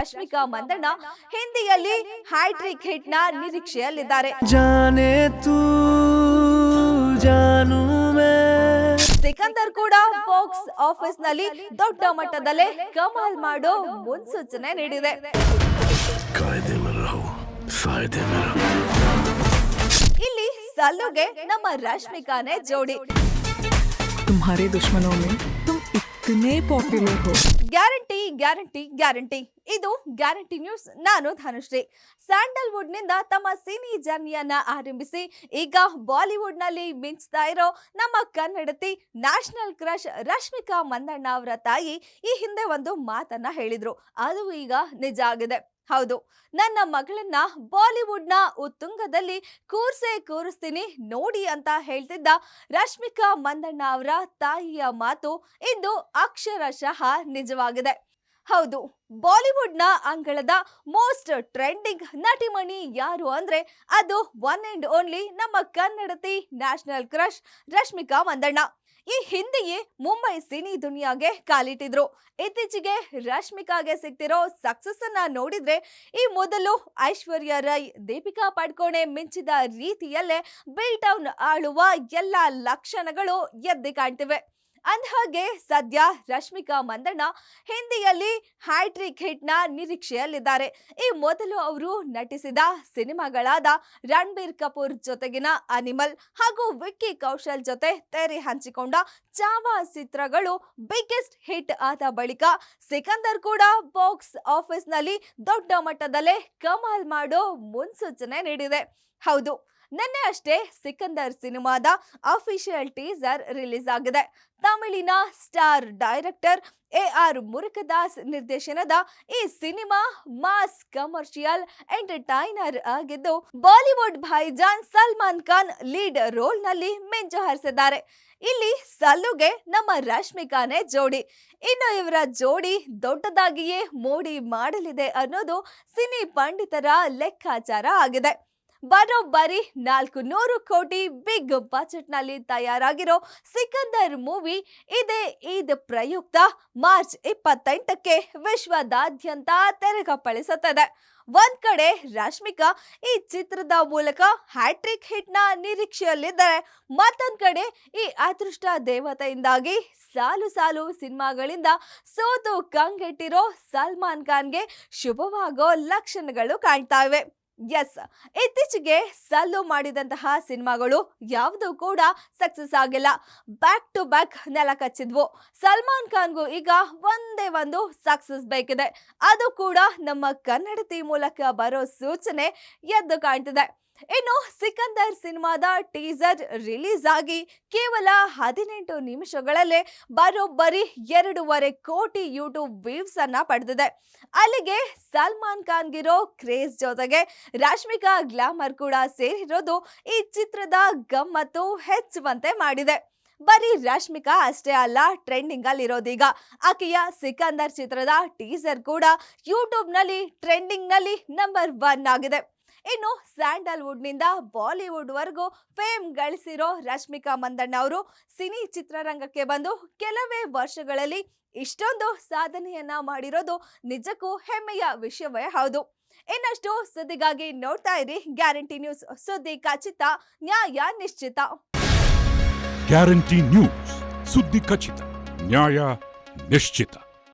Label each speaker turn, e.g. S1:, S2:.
S1: ರಶ್ಮಿಕಾ ಮಂದಣ್ಣ ಹಿಂದಿಯಲ್ಲಿ hat trick hit ನ ನಿರೀಕ್ಷೆಯಲ್ಲಿದ್ದಾರೆ
S2: जाने तू जानू मैं
S1: ಸಿಕಂದರ್ ಕೂಡ ಬಾಕ್ಸ್ ಆಫೀಸ್ ನಲ್ಲಿ ದೊಡ್ಡ ಮಟ್ಟದಲ್ಲೇ ಕಮಾಲ್ ಮಾಡೋ ಮುನ್ಸೂಚನೆ ನೀಡಿದೆ
S3: कायदे में रहो फायदे में रहो
S1: ಇಲ್ಲಿ ಸಲ್ಲುಗೆ ನಮ್ಮ ರಶ್ಮಿಕಾನೇ ಜೋಡಿ
S4: तुम्हारे दुश्मनों में तुम इतने पॉपुलर हो
S1: guarantee guarantee. ಇದು ಗ್ಯಾರಂಟಿ ನ್ಯೂಸ್. ನಾನು ಧನುಶ್ರೀ. ಸ್ಯಾಂಡಲ್ವುಡ್ನಿಂದ ತಮ್ಮ ಸಿನಿ ಜರ್ನಿಯನ್ನ ಆರಂಭಿಸಿ, ಈಗ ಬಾಲಿವುಡ್ನಲ್ಲಿ ಮಿಂಚ್ತಾ ಇರೋ ನಮ್ಮ ಕನ್ನಡತಿ ನ್ಯಾಷನಲ್ ಕ್ರಶ್ ರಶ್ಮಿಕಾ ಮಂದಣ್ಣ ಅವರ ತಾಯಿ ಈ ಹಿಂದೆ ಒಂದು ಮಾತನ್ನ ಹೇಳಿದ್ರು. ಅದು ಈಗ ನಿಜ ಆಗಿದೆ. ಹೌದು. ನನ್ನ ಮಗಳನ್ನ ಬಾಲಿವುಡ್ನ ಉತ್ತುಂಗದಲ್ಲಿ ಕೂರ್ಸೇ ಕೂರಿಸ್ತೀನಿ, ನೋಡಿ ಅಂತ ಹೇಳ್ತಿದ್ದ ರಶ್ಮಿಕಾ ಮಂದಣ್ಣ ಅವರ ತಾಯಿಯ ಮಾತು ಇಂದು ಅಕ್ಷರಶಃ ನಿಜವಾಗಿದೆ. ಹೌದು, ಬಾಲಿವುಡ್ನ ಅಂಗಳದ ಮೋಸ್ಟ್ ಟ್ರೆಂಡಿಂಗ್ ನಟಿಮಣಿ ಯಾರು ಅಂದ್ರೆ ಅದು ಒನ್ ಅಂಡ್ ಓನ್ಲಿ ನಮ್ಮ ಕನ್ನಡತಿ ನ್ಯಾಷನಲ್ ಕ್ರಶ್ ರಶ್ಮಿಕಾ ಮಂದಣ್ಣ. ಈ ಹಿಂದೆಯೇ ಮುಂಬೈ ಸಿನಿ ದುನಿಯಾಗೆ ಕಾಲಿಟ್ಟಿದ್ರು. ಇತ್ತೀಚೆಗೆ ರಶ್ಮಿಕಾಗೆ ಸಿಗ್ತಿರೋ ಸಕ್ಸಸ್ ಅನ್ನ ನೋಡಿದ್ರೆ ಈ ಮೊದಲು ಐಶ್ವರ್ಯ ರೈ, ದೀಪಿಕಾ ಪಡ್ಕೋಣೆ ಮಿಂಚಿದ ರೀತಿಯಲ್ಲೇ ಬಿಲ್ಟೌನ್ ಆಳುವ ಎಲ್ಲ ಲಕ್ಷಣಗಳು ಎದ್ದು ಕಾಣ್ತಿವೆ. ಅಂದಹಾಗೆ ಸದ್ಯ ರಶ್ಮಿಕಾ ಮಂದಣ್ಣ ಹಿಂದಿಯಲ್ಲಿ ಹ್ಯಾಟ್ರಿಕ್ನ ನಿರೀಕ್ಷೆಯಲ್ಲಿದ್ದಾರೆ. ಈ ಮೊದಲು ಅವರು ನಟಿಸಿದ ಸಿನಿಮಾಗಳಾದ ರಣಬೀರ್ ಕಪೂರ್ ಜೊತೆಗಿನ ಅನಿಮಲ್ ಹಾಗೂ ವಿಕ್ಕಿ ಕೌಶಲ್ ಜೊತೆ ತೆರೆ ಹಂಚಿಕೊಂಡ ಚಾವಾ ಚಿತ್ರಗಳು ಬಿಗ್ಗೆಸ್ಟ್ ಹಿಟ್ ಆದ ಬಳಿಕ ಸಿಕಂದರ್ ಕೂಡ ಬಾಕ್ಸ್ ಆಫೀಸ್ನಲ್ಲಿ ದೊಡ್ಡ ಮಟ್ಟದಲ್ಲೇ ಕಮಾಲ್ ಮಾಡೋ ಮುನ್ಸೂಚನೆ ನೀಡಿದೆ. ಹೌದು ನಿನ್ನೆ ಅಷ್ಟೇ ಸಿಕಂದರ್ ಸಿನಿಮಾದ ಅಫಿಷಿಯಲ್ ಟೀಸರ್ ರಿಲೀಸ್ ಆಗಿದೆ. ತಮಿಳಿನ star director A R Murugadoss ನಿರ್ದೇಶನದ ಈ ಸಿನಿಮಾ ಮಾಸ್ ಕಮರ್ಷಿಯಲ್ ಎಂಟರ್ಟೈನರ್ ಆಗಿದ್ದು, ಬಾಲಿವುಡ್ ಭಾಯಿಜಾನ್ ಸಲ್ಮಾನ್ ಖಾನ್ ಲೀಡ್ ರೋಲ್ನಲ್ಲಿ ಮಿಂಚು ಹರಿಸಿದ್ದಾರೆ. ಇಲ್ಲಿ ಸಲ್ಲುಗೆ ನಮ್ಮ ರಶ್ಮಿಕಾನೇ ಜೋಡಿ. ಇನ್ನು ಇವರ ಜೋಡಿ ದೊಡ್ಡದಾಗಿಯೇ ಮೋಡಿ ಮಾಡಲಿದೆ ಅನ್ನೋದು ಸಿನಿ ಪಂಡಿತರ ಲೆಕ್ಕಾಚಾರ ಆಗಿದೆ. ಬರೋಬ್ಬರಿ ನಾಲ್ಕು ನೂರು ಕೋಟಿ ಬಿಗ್ ಬಜೆಟ್ನಲ್ಲಿ ತಯಾರಾಗಿರೋ ಸಿಕಂದರ್ ಮೂವಿ ಇದೇ ಈದ್ ಪ್ರಯುಕ್ತ ಮಾರ್ಚ್ ಇಪ್ಪತ್ತೆಂಟಕ್ಕೆ ವಿಶ್ವದಾದ್ಯಂತ ತೆರೆಗಪ್ಪಳಿಸುತ್ತದೆ ಒಂದ್ ಕಡೆ ರಶ್ಮಿಕಾ ಈ ಚಿತ್ರದ ಮೂಲಕ ಹ್ಯಾಟ್ರಿಕ್ ಹಿಟ್ನ ನಿರೀಕ್ಷೆಯಲ್ಲಿದ್ದರೆ ಮತ್ತೊಂದ್ ಕಡೆ ಈ ಅದೃಷ್ಟ ದೇವತೆಯಿಂದಾಗಿ ಸಾಲು ಸಾಲು ಸಿನಿಮಾಗಳಿಂದ ಸೋತು ಕಂಗೆಟ್ಟಿರೋ ಸಲ್ಮಾನ್ ಖಾನ್ಗೆ ಶುಭವಾಗೋ ಲಕ್ಷಣಗಳು ಕಾಣ್ತಾ ಇವೆ. ಎಸ್. ಇತ್ತೀಚೆಗೆ ಸಲ್ಲು ಮಾಡಿದಂತಹ ಸಿನಿಮಾಗಳು ಯಾವುದು ಕೂಡ ಸಕ್ಸಸ್ ಆಗಿಲ್ಲ. ಬ್ಯಾಕ್ ಟು ಬ್ಯಾಕ್ ನೆಲ ಕಚ್ಚಿದ್ವು. ಸಲ್ಮಾನ್ ಖಾನ್ಗೂ ಈಗ ಒಂದೇ ಒಂದು ಸಕ್ಸಸ್ ಬೇಕಿದೆ. ಅದು ಕೂಡ ನಮ್ಮ ಕನ್ನಡತಿ ಮೂಲಕ ಬರೋ ಸೂಚನೆ ಎದ್ದು ಕಾಣ್ತಿದೆ. ಇನ್ನು ಸಿಕಂದರ್ ಸಿನಿಮಾದ ಟೀಸರ್ ರಿಲೀಸ್ ಆಗಿ ಕೇವಲ ಹದಿನೆಂಟು ನಿಮಿಷಗಳಲ್ಲೇ ಬರೋಬ್ಬರಿ ಎರಡೂವರೆ ಕೋಟಿ ಯೂಟ್ಯೂಬ್ ವ್ಯೂಸ್ ಅನ್ನ ಪಡೆದಿದೆ. ಅಲ್ಲಿಗೆ ಸಲ್ಮಾನ್ ಖಾನ್ಗಿರೋ ಕ್ರೇಜ್ ಜೊತೆಗೆ ರಾಶ್ಮಿಕಾ ಗ್ಲಾಮರ್ ಕೂಡ ಸೇರಿರೋದು ಈ ಚಿತ್ರದ ಗಮ್ಮತ್ತು ಹೆಚ್ಚುವಂತೆ ಮಾಡಿದೆ. ಬರೀ ರಶ್ಮಿಕಾ ಅಷ್ಟೇ ಅಲ್ಲ ಟ್ರೆಂಡಿಂಗ್ ಅಲ್ಲಿ ಇರೋದೀಗ. ಆಕೆಯ ಸಿಕಂದರ್ ಚಿತ್ರದ ಟೀಸರ್ ಕೂಡ ಯೂಟ್ಯೂಬ್ನಲ್ಲಿ ನಲ್ಲಿ ಟ್ರೆಂಡಿಂಗ್ನಲ್ಲಿ ನಂಬರ್ ಒನ್ ಆಗಿದೆ. ಇನ್ನು ಸ್ಯಾಂಡಲ್ವುಡ್ನಿಂದ ಬಾಲಿವುಡ್ ವರೆಗೂ ಫೇಮ್ ಗಳಿಸಿರೋ ರಶ್ಮಿಕಾ ಮಂದಣ್ಣ ಅವರು ಸಿನಿ ಚಿತ್ರರಂಗಕ್ಕೆ ಬಂದು ಕೆಲವೇ ವರ್ಷಗಳಲ್ಲಿ ಇಷ್ಟೊಂದು ಸಾಧನೆಯನ್ನ ಮಾಡಿರೋದು ನಿಜಕ್ಕೂ ಹೆಮ್ಮೆಯ ವಿಷಯವೇ ಹೌದು. ಇನ್ನಷ್ಟು ಸುದ್ದಿಗಾಗಿ ನೋಡ್ತಾ ಇರಿ ಗ್ಯಾರಂಟಿ ನ್ಯೂಸ್. ಸುದ್ದಿ ಖಚಿತ, ನ್ಯಾಯ ನಿಶ್ಚಿತ.
S5: Guarantee news. ಸುದ್ದಿ ಖಚಿತ, ನ್ಯಾಯ ನಿಶ್ಚಿತ.